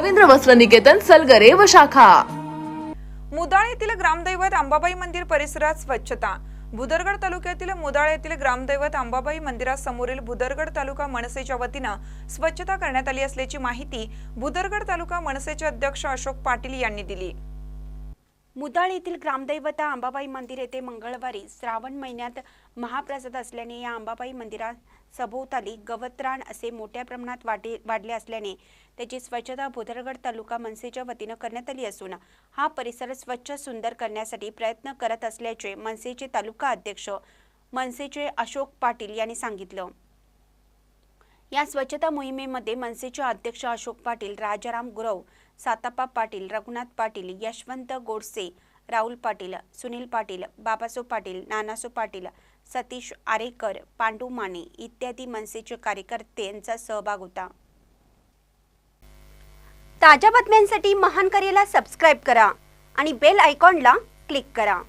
रवींद्र वस्त्र निकेतन सलगरे व शाखा. मुदाळ येथील ग्रामदैवत अंबाबाई मंदिर परिसरात स्वच्छता. भुदरगड तालुक्यातील मुदाळ येथील ग्रामदैवत अंबाबाई मंदिरासमोरील भुदरगड तालुका मनसेच्या वतीनं स्वच्छता करण्यात आली असल्याची माहिती भुदरगड तालुका मनसेचे अध्यक्ष अशोक पाटील यांनी दिली. मुदाळ येथील ग्रामदैवता अंबाबाई मंदिर येथे मंगळवारी श्रावण महिन्यात महाप्रसाद असल्याने या अंबाबाई मंदिरात सभोवताली गवतरान असे मोठ्या प्रमाणात वाढे वाढले असल्याने त्याची स्वच्छता भोदरगड तालुका मनसेच्या वतीनं करण्यात आली असून हा परिसर स्वच्छ सुंदर करण्यासाठी प्रयत्न करत असल्याचे मनसेचे तालुका अध्यक्ष मनसेचे अशोक पाटील यांनी सांगितलं. या स्वच्छता मोहिमेमध्ये मनसेचे अध्यक्ष अशोक पाटील राजाराम गुरव सातापा पाटील रघुनाथ पाटील यशवंत गोडसे राहुल पाटील सुनील पाटील बाबासो पाटील नानासो पाटील सतीश आरेकर पांडू माने इत्यादी मनसेचे कार्यकर्ते यांचा सहभाग होता. ताज्या बातम्यांसाठी महान करेला सबस्क्राईब करा आणि बेल आयकॉनला क्लिक करा.